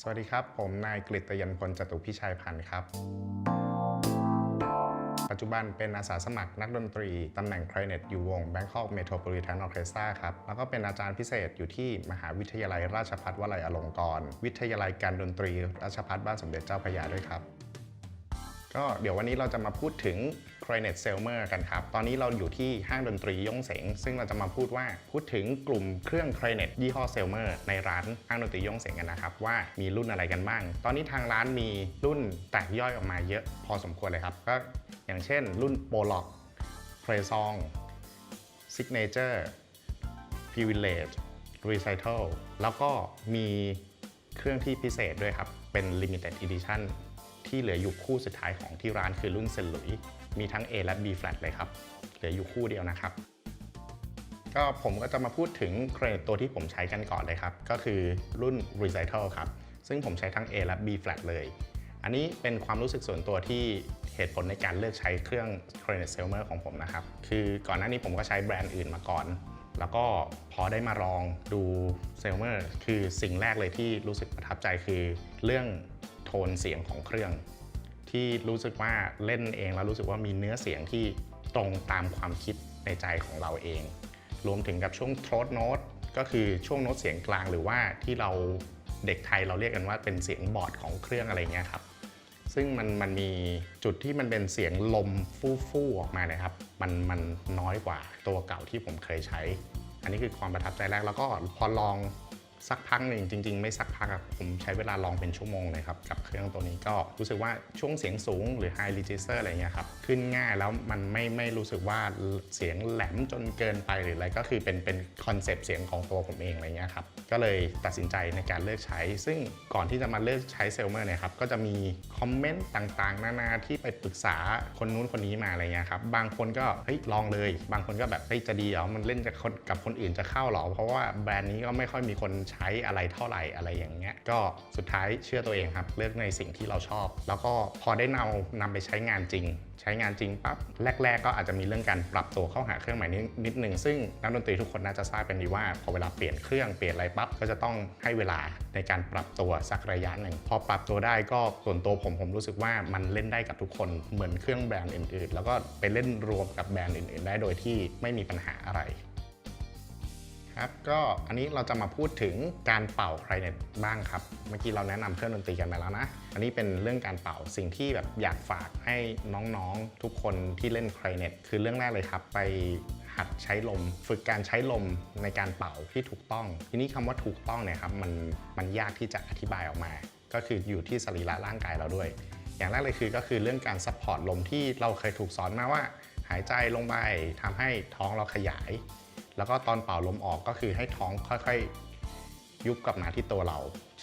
สวัสดีครับ ผมนายกฤตยันพลจตุพิชัยพันธ์ครับ ปัจจุบันเป็นอาสาสมัครนักดนตรี ตำแหน่งคลเนตอยู่วง Bangkok Metropolitan Orchestra ครับ แล้วก็เป็นอาจารย์พิเศษอยู่ที่มหาวิทยาลัยราชภัฏวลัยอลงกรณ์วิทยาลัยการดนตรี ราชภัฏบ้านสมเด็จเจ้าพระยาด้วยครับ ก็เดี๋ยววันนี้เราจะมาพูดถึง c r a n e t Selmer กันครับ ตอนนี้เราอยู่ที่ห้างดนตรียงเสง ซึ่งเราจะมาพูดว่าพูดถึงกลุ่มเครื่อง c r a n e t ยี่ห้อ Selmer ในร้านห้างดนตรียงเสงกันนะครับ ว่ามีรุ่นอะไรกันบ้าง ตอนนี้ทางร้านมีรุ่นแตกย่อยออกมาเยอะพอสมควรเลยครับ ก็อย่างเช่น รุ่น p o l o c p r e s o n g Signature Privilege Recital แล้วก็มีเครื่องที่พิเศษด้วยครับ เป็น Limited Edition ที่เหลืออยู่คู่สุดท้ายของที่ร้านคือรุ่นเซนหลุย มีทั้ง A และ B flat เลยครับ เหลืออยู่คู่เดียวนะครับ ก็ผมก็จะมาพูดถึงเครดิตตัวที่ผมใช้กันก่อนเลยครับ ก็คือรุ่น Recital ครับ ซึ่งผมใช้ทั้ง A และ B flat เลย อันนี้เป็นความรู้สึกส่วนตัวที่เหตุผลในการเลือกใช้เครื่อง c r a n e t Selmer ของผมนะครับ คือก่อนหน้านี้ผมก็ใช้แบรนด์อื่นมาก่อน แล้วก็พอได้มาลองดู Selmer คือสิ่งแรกเลยที่รู้สึกประทับใจคือเรื่องโทนเสียงของเครื่อง ที่รู้สึกว่าเล่นเองแล้วรู้สึกว่ามีเนื้อเสียงที่ตรงตามความคิดในใจของเราเอง รวมถึงกับช่วงโทร t โน้ตก็คือช่วงโน้ตเสียงกลางหรือว่าที่เราเด็กไทยเราเรียกกันว่าเป็นเสียงบอร์ดของเครื่องอะไรเงี้ยครับ ซึ่งมันมันมีจุดที่มันเป็นเสียงลมฟู่ๆออกมาเนะครับ มันมันน้อยกว่าตัวเก่าที่ผมเคยใช้ อันนี้คือความประทับใจแรกแล้วก็พอลอง สักพักหนึ่งจริง ๆ ไม่สักพักอะผมใช้เวลาลองเป็นชั่วโมงเลยครับ กับเครื่องตัวนี้ก็รู้สึกว่าช่วงเสียงสูงหรือ high register อะไรเงี้ยครับขึ้นง่ายแล้วมันไม่ไม่รู้สึกว่าเสียงแหลมจนเกินไปหรืออะไรก็คือเป็นเป็นคอนเซปต์เสียงของตัวผมเองอะไรเงี้ยครับก็เลยตัดสินใจในการเลือกใช้ ซึ่งก่อนที่จะมาเลือกใช้เซลเมอร์เนี่ยครับก็จะมีคอมเมนต์ต่างๆ นานาที่ไปปรึกษาคนนู้นคนนี้มาอะไรเงี้ยครับบางคนก็เฮ้ยลองเลย บางคนก็แบบเฮ้ยจะดีเหรอมันเล่นกับคนกับคนอื่นจะเข้าเหรอเพราะว่าแบรนด์นี้ก็ไม่ค่อยมีคนใช้อะไรเท่าไหร่อะไรอย่างเงี้ยก็สุดท้ายเชื่อตัวเองครับเลือกในสิ่งที่เราชอบ แล้วก็พอได้นำนำไปใช้งานจริง ใช้งานจริงปั๊บแรก ๆ ก็อาจจะมีเรื่องการปรับตัวเข้าหาเครื่องใหม่นิดนิดหนึ่งซึ่งนักดนตรีทุกคนน่าจะทราบกันดีว่าพอเวลาเปลี่ยนเครื่องเปลี่ยนอะไรปั๊บก็จะต้องให้เวลาในการปรับตัวสักระยะหนึ่งพอปรับตัวได้ก็ส่วนตัวผมผมรู้สึกว่ามันเล่นได้กับทุกคนเหมือนเครื่องแบรนด์อื่น ๆ แล้วก็ไปเล่นรวมกับแบรนด์อื่น ๆ ได้โดยที่ไม่มีปัญหาอะไร ครับก็อันนี้เราจะมาพูดถึงการเป่าไคลเนตบ้างครับ เมื่อกี้เราแนะนำเครื่องดนตรีกันไปแล้วนะ อันนี้เป็นเรื่องการเป่าสิ่งที่แบบอยากฝากให้น้องๆทุกคนที่เล่นไคลเนตคือเรื่องแรกเลยครับ ไปหัดใช้ลม ฝึกการใช้ลมในการเป่าที่ถูกต้อง ทีนี้คำว่าถูกต้องเนี่ยครับมันมันยากที่จะอธิบายออกมา ก็คืออยู่ที่สรีระร่างกายเราด้วย อย่างแรกเลยคือก็คือเรื่องการซัพพอร์ตลมที่เราเคยถูกสอนมาว่า หายใจลงไปทำให้ท้องเราขยาย แล้วก็ตอนเป่าลมออกก็คือให้ท้องค่อยๆ ยุบกลับมาที่ตัวเรา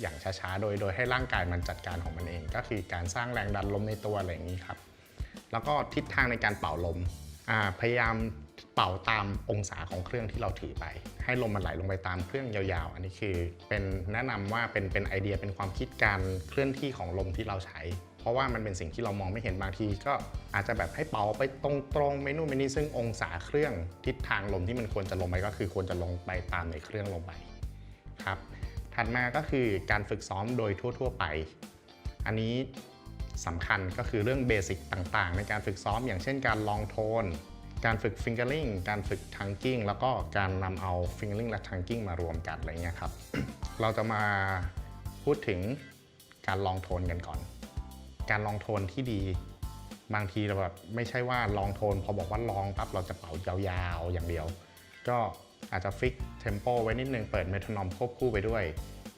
อย่างช้าๆ โดยโดยให้ร่างกายมันจัดการของมันเอง ก็คือการสร้างแรงดันลมในตัวอะไรอย่างนี้ครับ แล้วก็ทิศทางในการเป่าลมาพยายามเป่าตามองศาของเครื่องที่เราถือไป ให้ลมมันไหลลงไปตามเครื่องยาวๆ อันนี้คือเป็นแนะนำว่าเป็นเป็นไอเดียเป็นความคิดการเคลื่อนที่ของลมที่เราใช้ เพราะว่ามันเป็นสิ่งที่เรามองไม่เห็นบางที ก็อาจจะแบบให้เป่าไปตรงๆไปนู่นไปนี่ซึ่งองศาเครื่องทิศทางลมที่มันควรจะลงไปก็คือควรจะลงไปตามในเครื่องลงไปครับ ถัดมาก็คือการฝึกซ้อมโดยทั่ว ๆ ไป อันนี้สำคัญก็คือเรื่องเบสิกต่างๆ ในการฝึกซ้อมอย่างเช่นการลองโทน การฝึกฟิงเกอร์ลิงการฝึกทังกิ้งแล้วก็การนำเอาฟิงเกอร์ลิงและทังกิ้งมารวมกันอะไรเงี้ยครับ เราจะมาพูดถึงการลองโทนกันก่อน การลองโทนที่ดี บางทีเราแบบไม่ใช่ว่าลองโทน พอบอกว่าลองปั๊บเราจะเป่ายาวๆอย่างเดียว ก็อาจจะฟิกเทมโปไว้นิดนึงเปิดเมทรนอมควบคู่ไปด้วย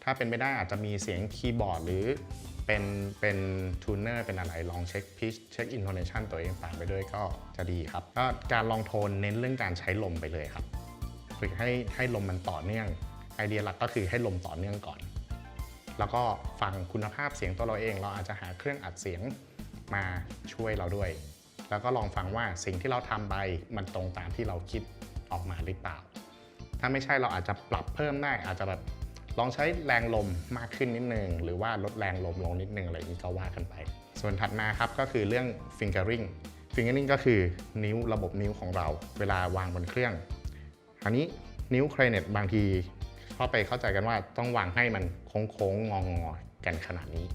ถ้าเป็นไม่ได้อาจจะมีเสียงคีย์บอร์ดหรือเป็นเป็นทูนเนอร์เป็นอะไรลองเช็คพิชเช็คอินโทเนชันตัวเองตามไปด้วยก็จะดีครับ ก็การลองโทนเน้นเรื่องการใช้ลมไปเลยครับ ฝึกให้ให้ลมมันต่อเนื่อง ไอเดียหลักก็คือให้ลมต่อเนื่องก่อน แล้วก็ฟังคุณภาพเสียงตัวเราเอง เราอาจจะหาเครื่องอัดเสียงมาช่วยเราด้วย แล้วก็ลองฟังว่าสิ่งที่เราทำไปมันตรงตามที่เราคิดออกมาหรือเปล่า ถ้าไม่ใช่เราอาจจะปรับเพิ่มได้อาจจะแบบลองใช้แรงลมมากขึ้นนิดนึง หรือว่าลดแรงลมลงนิดนึงอะไรอย่างนี้ก็ว่ากันไป ส่วนถัดมาครับก็คือเรื่อง fingering fingering ก็คือนิ้วระบบนิ้วของเรา เวลาวางบนเครื่อง อันนี้นิ้วเครเนตบางที เข้าไปเข้าใจกันว่าต้องวางให้มันโค้งๆงองอกันขนาดนี้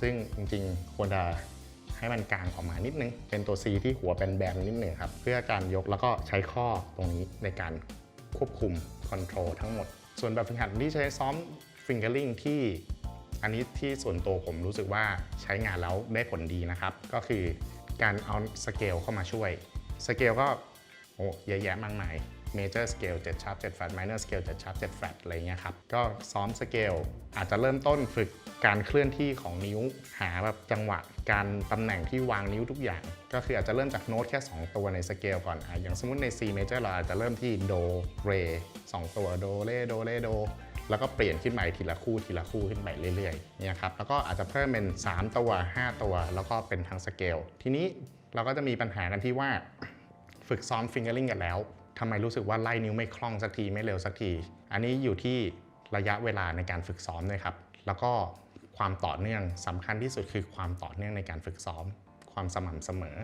ซึ่งจริงๆควรจะให้มันกลางออกมานิดนึง เป็นตัว C ที่หัวเป็นแบนๆนิดหนึ่งครับ เพื่อการยกแล้วก็ใช้ข้อตรงนี้ในการควบคุมคอนโทรลทั้งหมด ส่วนแบบฝึกหัดที่ใช้ซ้อมฟิงเกอร์ลิงที่อันนี้ที่ส่วนตัวผมรู้สึกว่าใช้งานแล้วได้ผลดีนะครับ ก็คือการเอาสเกลเข้ามาช่วย สเกลก็โอ้เยอะแยะมากมาย Major Scale 7 sharp 7 flat Minor Scale 7 sharp 7 flat อะไรเงี้ยครับ ก็ซ้อมสเกลอาจจะเริ่มต้นฝึกการเคลื่อนที่ของนิ้ว หาแบบจังหวะ การตำแหน่งที่วางนิ้วทุกอย่าง ก็คืออาจจะเริ่มจากโน้ตแค่ 2 ตัวในสเกลก่อนอะอย่างสมมติใน C major เราอาจจะเริ่มที่โดเร2ตัวโดเรโดเรโดแล้วก็เปลี่ยนขึ้นไปทีละคู่ทีละคู่ขึ้นไปเรื่อยๆเนี่ยครับแล้วก็อาจจะเพิ่มเป็น 3 ตัว 5 ตัว แล้วก็เป็นทั้งสเกลทีนี้เราก็จะมีปัญหากันที่ว่า ฝึกซ้อมฟิงเกอร์ลิงกันแล้ว ทำไมรู้สึกว่าไล่นิ้วไม่คล่องสักทีไม่เร็วสักที อันนี้อยู่ที่ระยะเวลาในการฝึกซ้อมด้วยครับ แล้วก็ความต่อเนื่องสำคัญที่สุดคือความต่อเนื่องในการฝึกซ้อม ความสม่ำเสมอ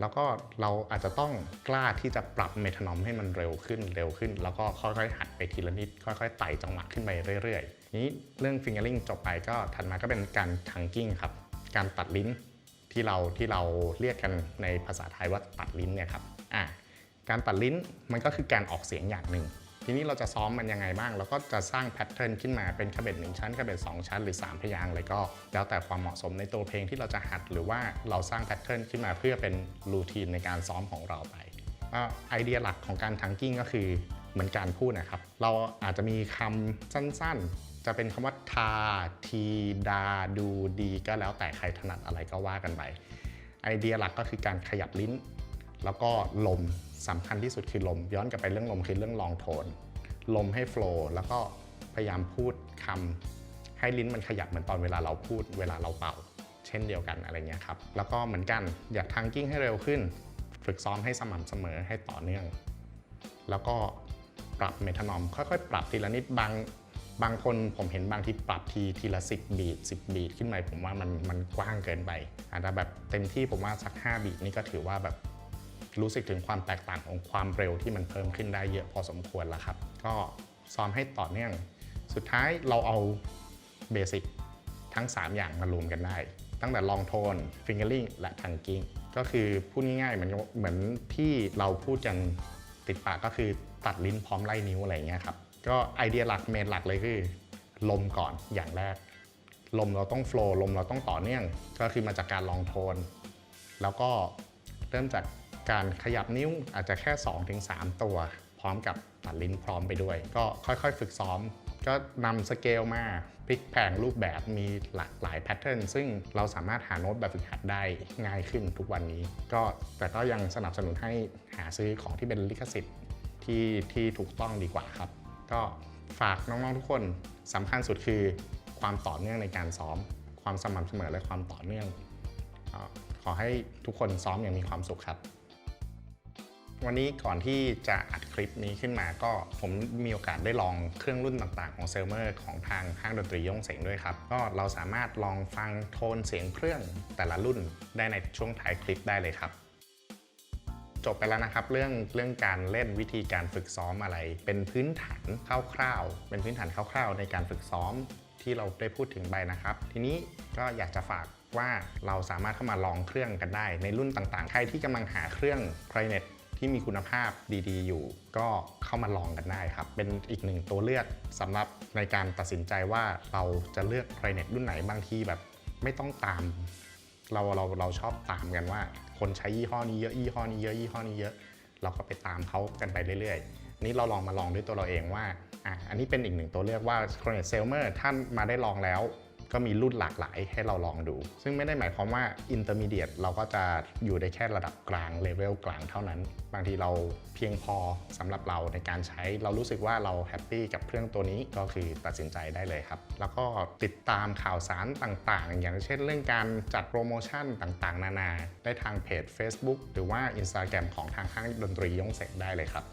แล้วก็เราอาจจะต้องกล้าที่จะปรับเมทานอมให้มันเร็วขึ้นเร็วขึ้น แล้วก็ค่อยๆหัดไปทีละนิด ค่อยๆไต่จังหวะขึ้นไปเรื่อยๆ นี้เรื่องฟิงเกอร์ลิงจบไปก็ถัดมาก็เป็นการทังกิ้งครับ การตัดลิ้นที่เราที่เราเรียกกันในภาษาไทยว่าตัดลิ้นเนี่ยครับอะ การตัดลิ้นมันก็คือการออกเสียงอย่างหนึ่ง ทีนี้เราจะซ้อมมันยังไงบ้าง เราก็จะสร้างแพทเทิร์นขึ้นมาเป็นคาเบตหนึ่งชั้นคาเบตสองชั้นหรือ 3 พยางค์เลยก็ แล้วแต่ความเหมาะสมในตัวเพลงที่เราจะหัดหรือว่าเราสร้างแพทเทิร์นขึ้นมาเพื่อเป็นรูทีนในการซ้อมของเราไปไอเดียหลักของการทังกิ้งก็คือเหมือนการพูดนะครับ เราอาจจะมีคำสั้นๆ จะเป็นคำว่าทาทีดาดูดี ก็แล้วแต่ใครถนัดอะไรก็ว่ากันไปไอเดียหลักก็คือการขยับลิ้น แล้วก็ลมสำคัญที่สุดคือลม ย้อนกลับไปเรื่องลมคือเรื่องลองโทน ลมให้โฟล์แล้วก็พยายามพูดคำให้ลิ้นมันขยับเหมือนตอนเวลาเราพูดเวลาเราเป่า เช่นเดียวกันอะไรเงี้ยครับ แล้วก็เหมือนกันอยากทังกิ้งให้เร็วขึ้น ฝึกซ้อมให้สม่ำเสมอให้ต่อเนื่อง แล้วก็ปรับเมทานอมค่อยๆ ปรับทีละนิดบางบางคนผมเห็นบางที่ปรับทีทีละ 10 บีท10 บีทขึ้นไปผมว่ามันมันกว้างเกินไปอาจจะแบบเต็มที่ผมว่าสัก 5 บีทนี่ก็ถือว่าแบบ รู้สึกถึงความแตกต่างของความเร็วที่มันเพิ่มขึ้นได้เยอะพอสมควรแล้วครับ ก็ซ้อมให้ต่อเนื่อง สุดท้ายเราเอาเบสิกทั้ง 3 อย่างมารวมกันได้ ตั้งแต่ลองโทนฟิงเกอร์ลิงและทังกิ้งก็คือพูดง่ายๆเหมือนเหมือนที่เราพูดกันติดปากก็คือตัดลิ้นพร้อมไล่นิ้วอะไรอย่างเงี้ยครับ ก็ไอเดียหลักเมนหลักเลยคือ ลมก่อนอย่างแรก ลมเราต้องโฟล์ลมเราต้องต่อเนื่อง ก็คือมาจากการลองโทน แล้วก็เริ่มจาก การขยับนิ้วอาจจะแค่ 2-3 ตัว พร้อมกับตัดลิ้นพร้อมไปด้วย ก็ค่อยๆ ฝึกซ้อม ก็นำสเกลมาพลิกแพงรูปแบบมีหลากหลายแพทเทิร์นซึ่งเราสามารถหาโน้ตแบบฝึกหัดได้ง่ายขึ้นทุกวันนี้ ก็แต่ก็ยังสนับสนุนให้หาซื้อของที่เป็นลิขสิทธิ์ที่ที่ถูกต้องดีกว่าครับ ก็ฝากน้องๆทุกคนสำคัญสุดคือความต่อเนื่องในการซ้อม ความสม่ำเสมอและความต่อเนื่องขอให้ทุกคนซ้อมอย่างมีความสุขครับ วันนี้ก่อนที่จะอัดคลิปนี้ขึ้นมาก็ผมมีโอกาสได้ลองเครื่องรุ่นต่างๆ ของเซลเมอร์ของทางห้างดนตรีย่งเสงด้วยครับ ก็เราสามารถลองฟังโทนเสียงเครื่องแต่ละรุ่นได้ในช่วงท้ายคลิปได้เลยครับจบไปแล้วนะครับเรื่องเรื่องการเล่นวิธีการฝึกซ้อมอะไร เป็นพื้นฐานคร่าวๆ เป็นพื้นฐานคร่าวๆ ในการฝึกซ้อมที่เราได้พูดถึงไปนะครับ ทีนี้ก็อยากจะฝากว่าเราสามารถเข้ามาลองเครื่องกันได้ ในรุ่นต่างๆ ใครที่กำลังหาเครื่อง c l a r i n e t ที่มีคุณภาพดีๆ อยู่ ก็เข้ามาลองกันได้ครับ เป็นอีกหนึ่งตัวเลือกสำหรับในการตัดสินใจว่าเราจะเลือก c l a r i n e t รุ่นไหนบางทีแบบไม่ต้องตาม เราเราเราชอบตามกันว่า คนใช้ยี่ห้อนี้เยอะยี่ห้อนี้เยอะยี่ห้อนี้เยอะ เราก็ไปตามเขากันไปเรื่อยๆ นี่เราลองมาลองด้วยตัวเราเองว่าอะอันนี้เป็นอีกหนึ่งตัวเลือกว่า c r o n e t s e l m e r ท่านมาได้ลองแล้ว ก็มีรุ่นหลากหลายให้เราลองดู ซึ่งไม่ได้หมายความว่า Intermediate เราก็จะอยู่ได้แค่ระดับกลางเลเวลกลางเท่านั้น บางทีเราเพียงพอสำหรับเราในการใช้ เรารู้สึกว่าเราแฮปปี้กับเครื่องตัวนี้ก็คือตัดสินใจได้เลยครับ แล้วก็ติดตามข่าวสารต่างๆ อย่างเช่นเรื่องการจัดโปรโมชั่นต่างๆ นานา ได้ทางเพจ Facebook หรือว่า Instagram ของทางห้างดนตรียงเสกได้เลยครับ